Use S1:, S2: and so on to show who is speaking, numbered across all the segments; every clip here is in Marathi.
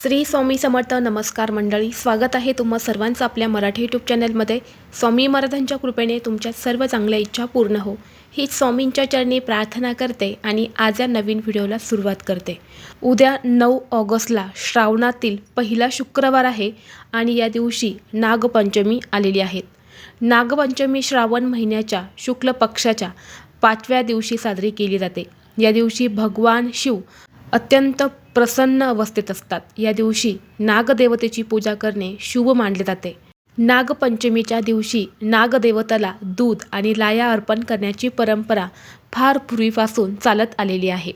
S1: श्री स्वामी समर्थ नमस्कार मंडळी स्वागत आहे तुम्हा सर्वांचं आपल्या मराठी यूट्यूब चॅनलमध्ये स्वामी महाराजांच्या कृपेने तुमच्या सर्व चांगल्या इच्छा पूर्ण हो. हीच स्वामींच्या चरणी प्रार्थना करते आणि आज या नवीन व्हिडिओला सुरुवात करते. उद्या नऊ ऑगस्टला श्रावणातील पहिला शुक्रवार आहे आणि या दिवशी नागपंचमी आलेली आहेत नागपंचमी श्रावण महिन्याच्या शुक्ल पक्षाच्या पाचव्या दिवशी साजरी केली जाते. या दिवशी भगवान शिव अत्यंत प्रसन्न अवस्थेत असतात. या दिवशी नागदेवतेची पूजा करणे शुभ मानले जाते. नागपंचमीच्या दिवशी नागदेवताला दूध आणि लाया अर्पण करण्याची परंपरा फार पूर्वीपासून चालत आलेली आहे.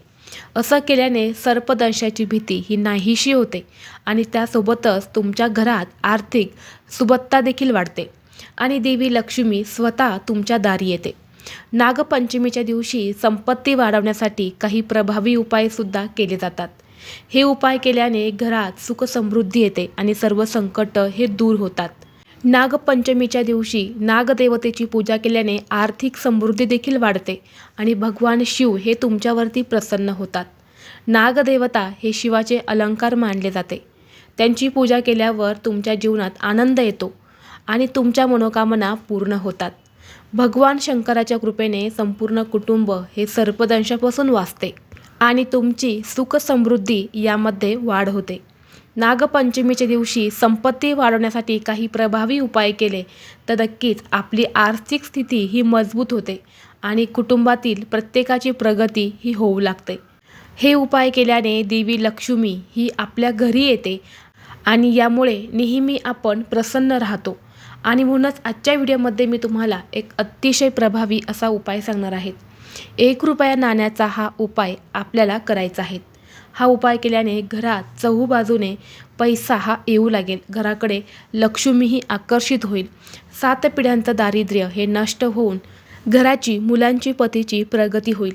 S1: असं केल्याने सर्पदंशाची भीती ही नाहीशी होते आणि त्यासोबतच तुमच्या घरात आर्थिक सुबत्ता देखील वाढते आणि देवी लक्ष्मी स्वतः तुमच्या दारी येते. नागपंचमीच्या दिवशी संपत्ती वाढवण्यासाठी काही प्रभावी उपायसुद्धा केले जातात. हे उपाय केल्याने घरात सुखसमृद्धी येते आणि सर्व संकट हे दूर होतात. नागपंचमीच्या दिवशी नागदेवतेची पूजा केल्याने आर्थिक समृद्धी देखील वाढते आणि भगवान शिव हे तुमच्यावरती प्रसन्न होतात. नागदेवता हे शिवाचे अलंकार मानले जाते. त्यांची पूजा केल्यावर तुमच्या जीवनात आनंद येतो आणि तुमच्या मनोकामना पूर्ण होतात. भगवान शंकराच्या कृपेने संपूर्ण कुटुंब हे सर्पदंशापासून वाचते आणि तुमची सुखसमृद्धी यामध्ये वाढ होते. नागपंचमीच्या दिवशी संपत्ती वाढवण्यासाठी काही प्रभावी उपाय केले तर नक्कीच आपली आर्थिक स्थिती ही मजबूत होते आणि कुटुंबातील प्रत्येकाची प्रगती ही होऊ लागते. हे उपाय केल्याने देवी लक्ष्मी ही आपल्या घरी येते आणि यामुळे नेहमी आपण प्रसन्न राहतो. आणि म्हणूनच आजच्या व्हिडिओमध्ये मी तुम्हाला एक अतिशय प्रभावी असा उपाय सांगणार आहेत एक रुपया नाण्याचा हा उपाय आपल्याला करायचा आहे. हा उपाय केल्याने घरात चहूबाजूने पैसा हा येऊ लागेल. घराकडे लक्ष्मीही आकर्षित होईल. सात पिढ्यांचं दारिद्र्य हे नष्ट होऊन घराची मुलांची पतीची प्रगती होईल.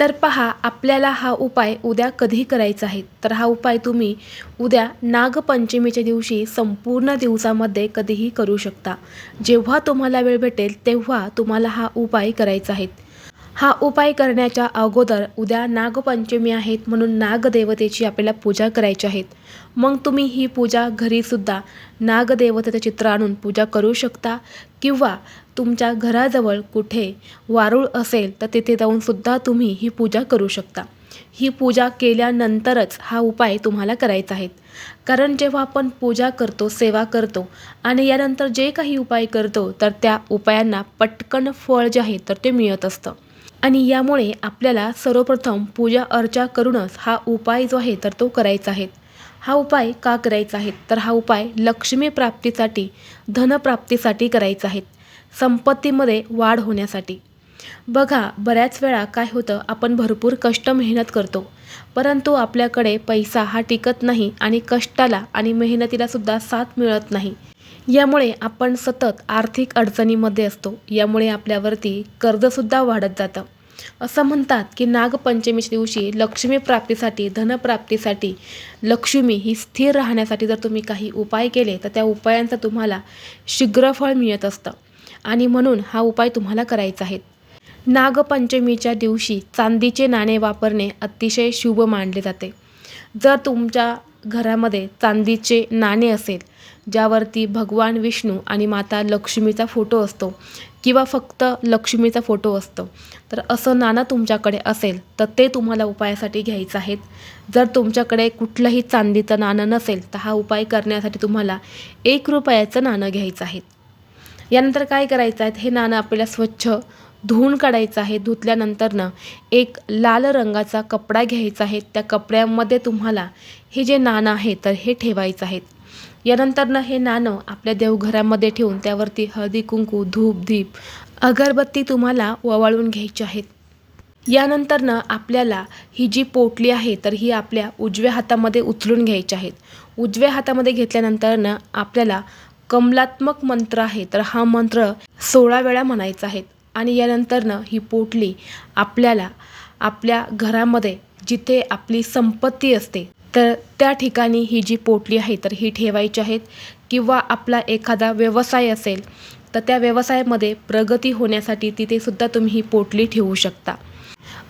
S1: तर पहा आपल्याला हा उपाय उद्या कधी करायचा आहे? तर हा उपाय तुम्ही उद्या नागपंचमीच्या दिवशी संपूर्ण दिवसामध्ये कधीही करू शकता. जेव्हा तुम्हाला वेळ भेटेल तेव्हा तुम्हाला हा उपाय करायचा आहे. हा उपाय करण्याच्या अगोदर उद्या नागपंचमी आहेत म्हणून नागदेवतेची आपल्याला पूजा करायची आहेत मग तुम्ही ही पूजा घरीसुद्धा नागदेवतेचं चित्र आणून पूजा करू शकता किंवा तुमच्या घराजवळ कुठे वारूळ असेल तर तिथे जाऊनसुद्धा तुम्ही ही पूजा करू शकता. ही पूजा केल्यानंतरच हा उपाय तुम्हाला करायचा आहे. कारण जेव्हा आपण पूजा करतो सेवा करतो आणि यानंतर जे काही उपाय करतो तर त्या उपायांना पटकन फळ जे आहे तर ते मिळत असतं. आणि यामुळे आपल्याला सर्वप्रथम पूजा अर्चा करूनच हा उपाय जो आहे तर तो करायचा आहे. हा उपाय का करायचा आहे? तर हा उपाय लक्ष्मी प्राप्तीसाठी धनप्राप्तीसाठी करायचा आहे. संपत्तीमध्ये वाढ होण्यासाठी. बघा बऱ्याच वेळा काय होतं आपण भरपूर कष्ट मेहनत करतो परंतु आपल्याकडे पैसा हा टिकत नाही आणि कष्टाला आणि मेहनतीला सुद्धा साथ मिळत नाही. यामुळे आपण सतत आर्थिक अडचणीमध्ये असतो यामुळे आपल्यावरती कर्जसुद्धा वाढत जातं. असं म्हणतात की नागपंचमीच्या दिवशी लक्ष्मी प्राप्तीसाठी धनप्राप्तीसाठी लक्ष्मी ही स्थिर राहण्यासाठी जर तुम्ही काही उपाय केले तर त्या उपायांचं तुम्हाला शीघ्रफळ मिळत असतं. आणि म्हणून हा उपाय तुम्हाला करायचा आहे. नागपंचमीच्या दिवशी चांदीचे नाणे वापरणे अतिशय शुभ मानले जाते. जर तुमच्या घरामध्ये चांदीचे नाणे असेल ज्यावरती भगवान विष्णू आणि माता लक्ष्मीचा फोटो असतो किंवा फक्त लक्ष्मीचा फोटो असतो तर असं नाणं तुमच्याकडे असेल तर ते तुम्हाला उपायासाठी घ्यायचं आहेत जर तुमच्याकडे कुठलंही चांदीचं नाणं नसेल तर हा उपाय करण्यासाठी तुम्हाला एक रुपयाचं नाणं घ्यायचं आहे. यानंतर काय करायचं आहे? हे नाणं आपल्याला स्वच्छ धुवून काढायचं आहे. धुतल्यानंतरनं एक लाल रंगाचा कपडा घ्यायचा आहे. त्या कपड्यामध्ये तुम्हाला हे जे नाणं आहे तर हे ठेवायचं आहेत यानंतरनं हे नाणं आपल्या देवघरामध्ये ठेवून त्यावरती हळदी कुंकू धूप दीप अगरबत्ती तुम्हाला ववाळून घ्यायची आहेत. यानंतरनं आपल्याला ही जी पोटली आहे तर ही आपल्या उजव्या हातामध्ये उचलून घ्यायची आहेत. उजव्या हातामध्ये घेतल्यानंतरनं आपल्याला कमलात्मक मंत्र आहे. तर हा मंत्र सोळा वेळा म्हणायचा आहे. आणि यानंतरनं ही पोटली आपल्याला आपल्या घरामध्ये जिथे आपली संपत्ती असते तर त्या ठिकाणी ही जी पोटली आहे तर ही ठेवायची आहेत किंवा आपला एखादा व्यवसाय असेल तर त्या व्यवसायामध्ये प्रगती होण्यासाठी तिथे सुद्धा तुम्ही ही पोटली ठेवू शकता.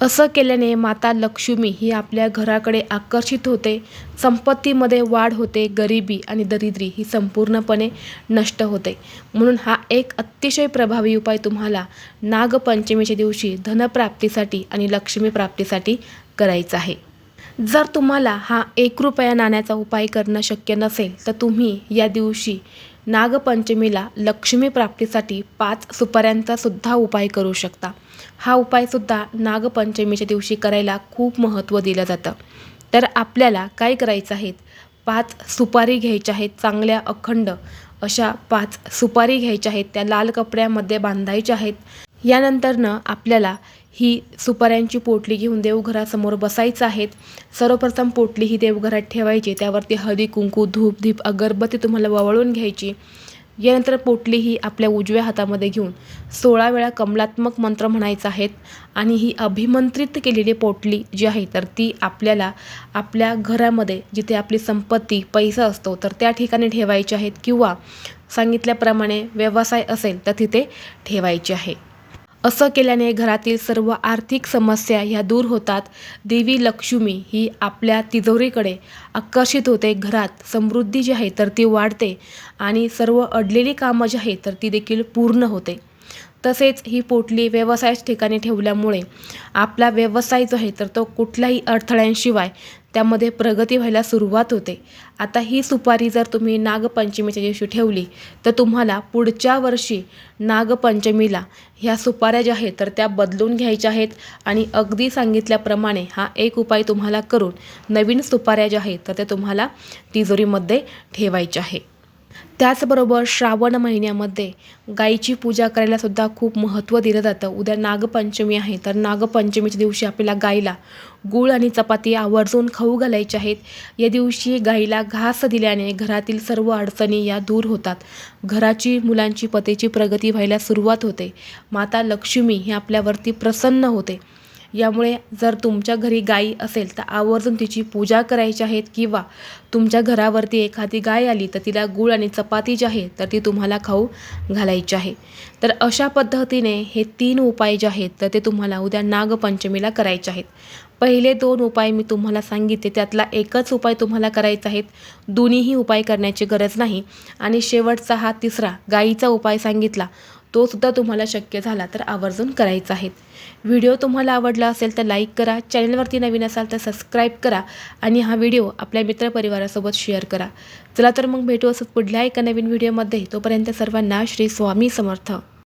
S1: असं केल्याने माता लक्ष्मी ही आपल्या घराकडे आकर्षित होते. संपत्तीमध्ये वाढ होते गरिबी आणि दरिद्री ही संपूर्णपणे नष्ट होते. म्हणून हा एक अतिशय प्रभावी उपाय तुम्हाला नागपंचमीच्या दिवशी धनप्राप्तीसाठी आणि लक्ष्मी प्राप्तीसाठी करायचा आहे. जर तुम्हाला हा एक रुपया नाण्याचा उपाय करणं शक्य नसेल तर तुम्ही या दिवशी नागपंचमीला लक्ष्मी प्राप्तीसाठी पाच सुपाऱ्यांचा सुद्धा उपाय करू शकता. हा उपायसुद्धा नागपंचमीच्या दिवशी करायला खूप महत्त्व दिलं जातं. तर आपल्याला काय करायचं आहे? पाच सुपारी घ्यायच्या आहेत चांगल्या अखंड. अशा पाच सुपारी घ्यायच्या आहेत त्या लाल कपड्यामध्ये बांधायच्या आहेत. यानंतरनं आपल्याला ही सुपाऱ्यांची पोटली घेऊन देवघरासमोर बसायचं आहेत. सर्वप्रथम पोटली ही देवघरात ठेवायची. त्यावरती हळदी कुंकू धूप धीप अगरबत्ती तुम्हाला वळवून घ्यायची. यानंतर पोटली ही आपल्या उजव्या हातामध्ये घेऊन सोळा वेळा कमलात्मक मंत्र म्हणायचा आहेत आणि ही अभिमंत्रित केलेली पोटली जी आहे तर ती आपल्याला आपल्या घरामध्ये जिथे आपली संपत्ती पैसा असतो तर त्या ठिकाणी ठेवायची आहेत किंवा सांगितल्याप्रमाणे व्यवसाय असेल तर तिथे ठेवायचे आहे. असं केल्याने घरातील सर्व आर्थिक समस्या ह्या दूर होतात. देवी लक्ष्मी ही आपल्या तिजोरीकडे आकर्षित होते. घरात समृद्धी जी आहे तर ती वाढते आणि सर्व अडलेली कामं जी आहे तर ती देखील पूर्ण होते. तसेच ही पोटली व्यवसायाच ठिकाणी ठेवल्यामुळे आपला व्यवसाय जो आहे तर तो कुठल्याही अडथळ्यांशिवाय त्यामध्ये प्रगती व्हायला सुरुवात होते. आता ही सुपारी जर तुम्ही नागपंचमीच्या दिवशी ठेवली तर तुम्हाला पुढच्या वर्षी नागपंचमीला ह्या सुपाऱ्या ज्या आहेत तर त्या बदलून घ्यायच्या आहेत. आणि अगदी सांगितल्याप्रमाणे हा एक उपाय तुम्हाला करून नवीन सुपाऱ्या ज्या आहेत तर त्या तुम्हाला तिजोरीमध्ये ठेवायच्या आहे त्याचबरोबर श्रावण महिन्यामध्ये गाईची पूजा करायलासुद्धा खूप महत्त्व दिलं जातं. उद्या नागपंचमी आहे तर नागपंचमीच्या दिवशी आपल्याला गाईला गूळ आणि चपाती आवर्जून खाऊ घालायचे आहेत. या दिवशी गाईला घास दिल्याने घरातील सर्व अडचणी या दूर होतात. घराची मुलांची पतीची प्रगती व्हायला सुरुवात होते. माता लक्ष्मी ही आपल्यावरती प्रसन्न होते. यामुळे जर तुमच्या घरी गाई असेल तर आवर्जून तिची पूजा करायची आहेत किंवा तुमच्या घरावरती एखादी गाय आली तर तिला गूळ आणि चपाती जी आहे तर ती तुम्हाला खाऊ घालायची आहे. तर अशा पद्धतीने हे तीन उपाय जे आहेत तर ते तुम्हाला उद्या नागपंचमीला करायचे आहेत. पहिले दोन उपाय मी तुम्हाला सांगितले त्यातला एकच उपाय तुम्हाला करायचा आहेत दोन्हीही उपाय करण्याची गरज नाही. आणि शेवटचा हा तिसरा गाईचा उपाय सांगितला तोसुद्धा तुम्हाला शक्य झाला तर आवर्जून करायचा आहे. व्हिडिओ तुम्हाला आवडला असेल तर लाईक करा चॅनलवरती नवीन असाल तर सबस्क्राईब करा आणि हा व्हिडिओ आपल्या मित्रपरिवारासोबत शेअर करा. चला तर मग भेटू असं पुढल्या एका नवीन व्हिडिओमध्ये. तोपर्यंत सर्वांना श्री स्वामी समर्थ.